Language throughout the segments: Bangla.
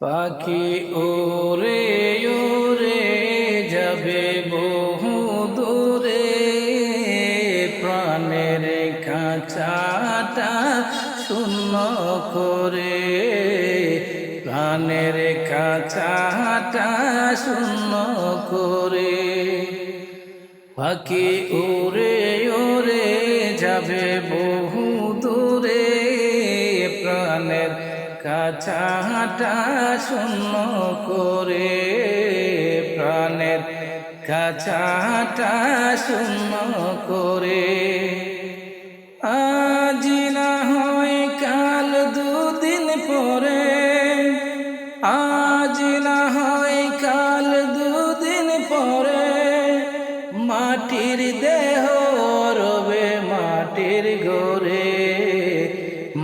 পাখি ওরে ওরে যাবে বহু দূরে, প্রাণের খাঁচাটা শূন্য করে, প্রাণের খাঁচাটা শূন্য করে। পাখি ওরে ওরে যাবে বহু কাছাটা শূন্য করে প্রাণের কাছাটা শূন্য করে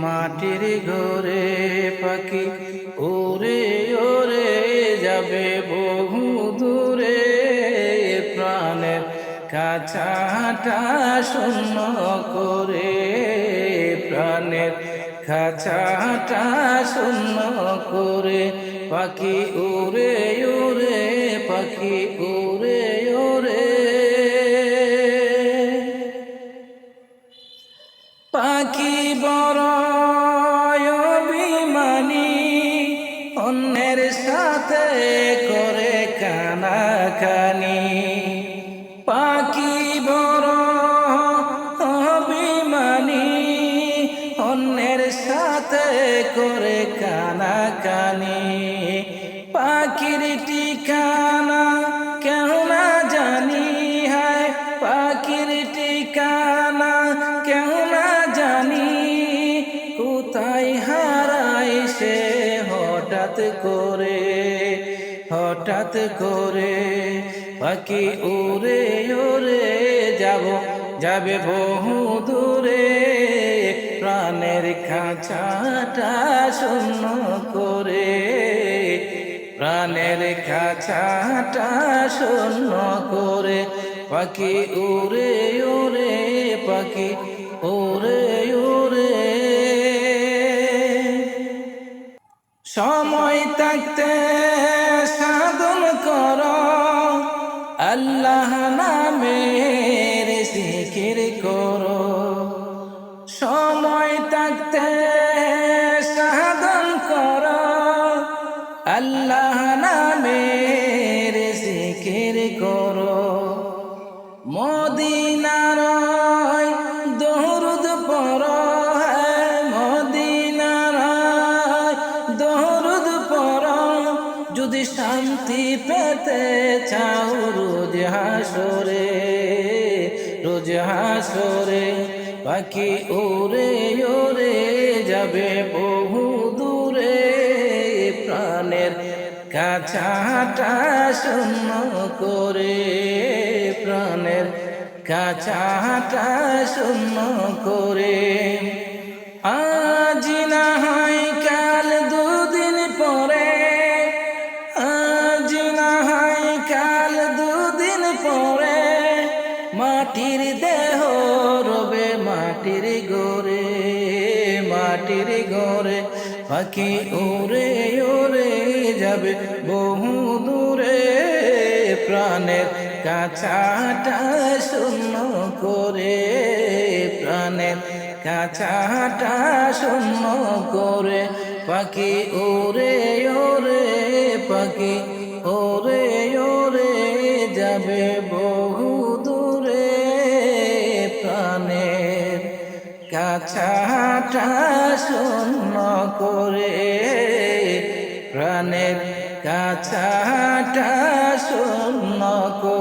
মাটির ঘরে পাখি ওরে ওরে যাবে বহু দূরে। প্রাণের কাছাটা শূন্য করে। প্রাণের খাঁচাটা শূন্য করে। পাখি উড়ে উড়ে পাখি অন্যের সাথে করে কানাকানি। পাখি বড় অভিমানী অন্যের সাথে করে কানাকানি। পাখির হঠাৎ করে পাখি উড়ে উড়ে যাব, যাবে বহু দূরে। প্রাণের খাঁচাটা শূন্য করে, প্রাণের খাঁচাটা শূন্য করে। পাখি উড়ে উড়ে, পাখি উড়ে আল্লাহ নামের জিকির করো। সময় থাকতে সাধন কর। আল্লাহ নামের জিকির করো। মদিনার যদি শান্তি পেতে চাও, রোজ হাসরে রোজ হাসরে, পাখি ওরে ওরে যাবে বহু দূরে। প্রাণের কাছাটা শূন্য করে, প্রাণের কাছাটা শূন্য করে। পরে মাটির দেহ রবে মাটির গোরে মাটির গোরে পাখি ওরে ওরে যাবে বহু দূরে, প্রাণের কাছাটা শূন্য করে, প্রাণের কাছাটা শূন্য করে, পাখি ওরে ওরে পাখি কাছাটা শূন্য করে প্রাণের কাছাটা শূন্য করে